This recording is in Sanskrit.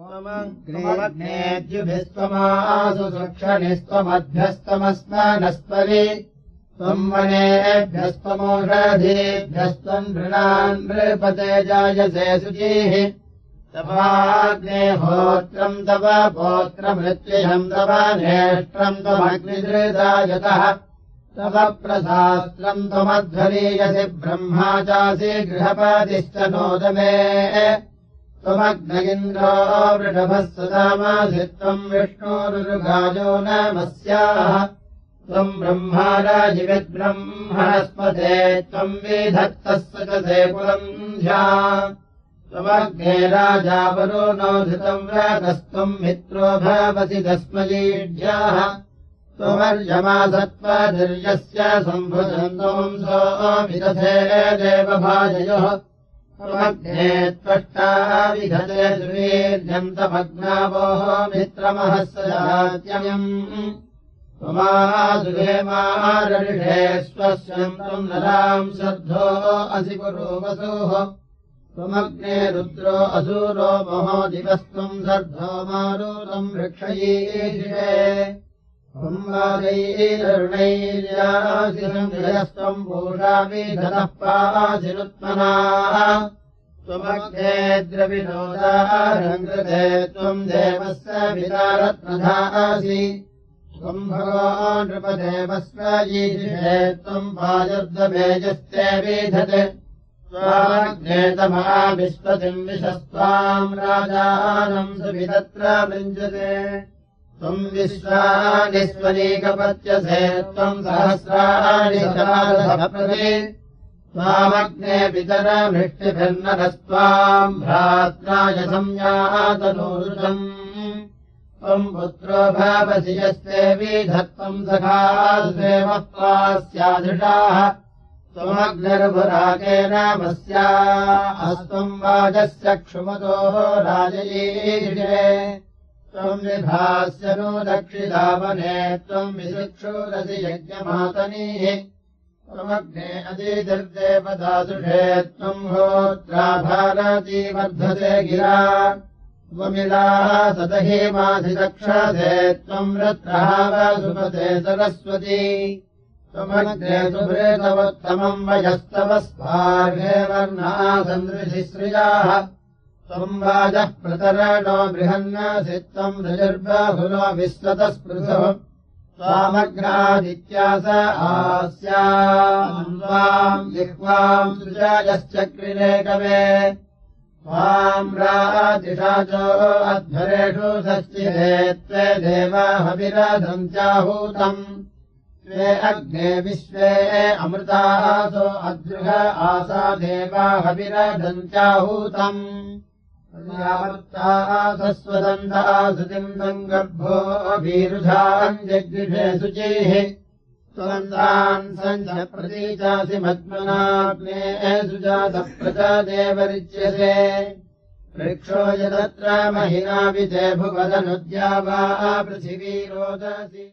ग्रेग्नेद्युभिस्त्वमासु सुक्षणिस्त्वमभ्यस्तमस्मानस्परि त्वम् वनेभ्यस्त्वमोषधीभ्यस्त्वम् नृणान् नृपते जायसे शुचीः। तपाग्नेहोत्रम् तव पोत्रमृत्युहम् तव नेष्ट्रम् त्वमग्निदृदायतः। तव प्रशास्त्रम् त्वमध्वरीयसि ब्रह्मा चासि गृहपादिश्च नोदमे त्वमग्न इन्द्रो वृषभः सुदामासि त्वम् विष्णोरुगायो नमस्याः त्वम् ब्रह्माराजिविद्ब्रह्मणस्पते त्वम् विधत्तः सचसे पुरम् ध्या त्वमग्ने राजावरो नो धृतम् व्रतस्त्वम् मित्रो भवसि तस्मयीढ्याः त्वमर्यमासत्त्वधर्यस्य सम्भुजन्तम् सोऽभिदधे देवभाजयोः त्वमग्ने त्वष्टा विधते सुवीर्यन्तमग्नावोः मित्रमहस्यम् त्वमासुहेमारषे स्वस्यन्तम् नराम् श्रद्धो असि कुरु वसुः त्वमग्ने रुद्रो असूरो महो दिवस्त्वम् सर्धो मारूतम् वृक्षयीषे ैर्यासिरम् पूषाभिधनः पासिरुत्मना। त्वमग्ने द्रविनोदारङ्कृते त्वम् देवस्य विदारत्नधासि त्वम् भगवा नृपदेवस्व ईशिषे त्वम् पायुर्दमेजस्ते विधते। त्वाग्नेतमा विश्वतिम् विशस्त्वाम् राजानम् सुविदत्र वृञ्जते त्वम् विश्वानि स्वनीकपत्यसे त्वम् सहस्राणि सहस्राणिप्रदे त्वामग्ने पितरभृष्टिभिर्नरस्त्वाम् भ्रात्राय संयातनोरुषम् त्वम् पुत्रो भावसि यस्ते विधत्वम् सखादेव स्याधृषाः त्वमग्निर्भुरागेन मस्या अस्त्वम् वाजस्य क्षुमतोः राजयीषे त्वम् विभास्य नो दक्षिदावने त्वम् विशिक्षोरसि यज्ञमातनीः। त्वमग्ने अदीतिर्देवदासुषे त्वम् होत्राभारती वर्धसे गिरा। त्वमिलाः सदहीमाधिदक्षसे त्वम् रत्रहावसुपते सरस्वती। त्वमग्ने सुभृतवोत्तमम् वयस्तव स्पार्हे वर्णा सन्दृशिश्रियाः त्वम् वाजः प्रतरणो बृहन्नासि त्वम् रजर्बाहुलो विश्वतः स्पृशो त्वामग्रादित्यास आस्याम् जिह्वाम् सुजायश्चक्रिरे कवे त्वाम् रातिषाचो अध्वरेषु षष्टिरे त्वे देवाहविरधन्त्याहूतम् त्वे अग्ने विश्वे अमृतासो अदृह आसा देवाहविरधन्त्याहूतम् स्वदन्ता सुतिम् सङ्गर्भो वीरुधाम् जग्षे शुचिः स्वदन्तान् सञ्च प्रतीचासि मद्मनाग्ने सुजातप्रजादेवरिच्यसे वृक्षो यदत्र महिनाविते भुवदनुद्या वा पृथिवी रोदसि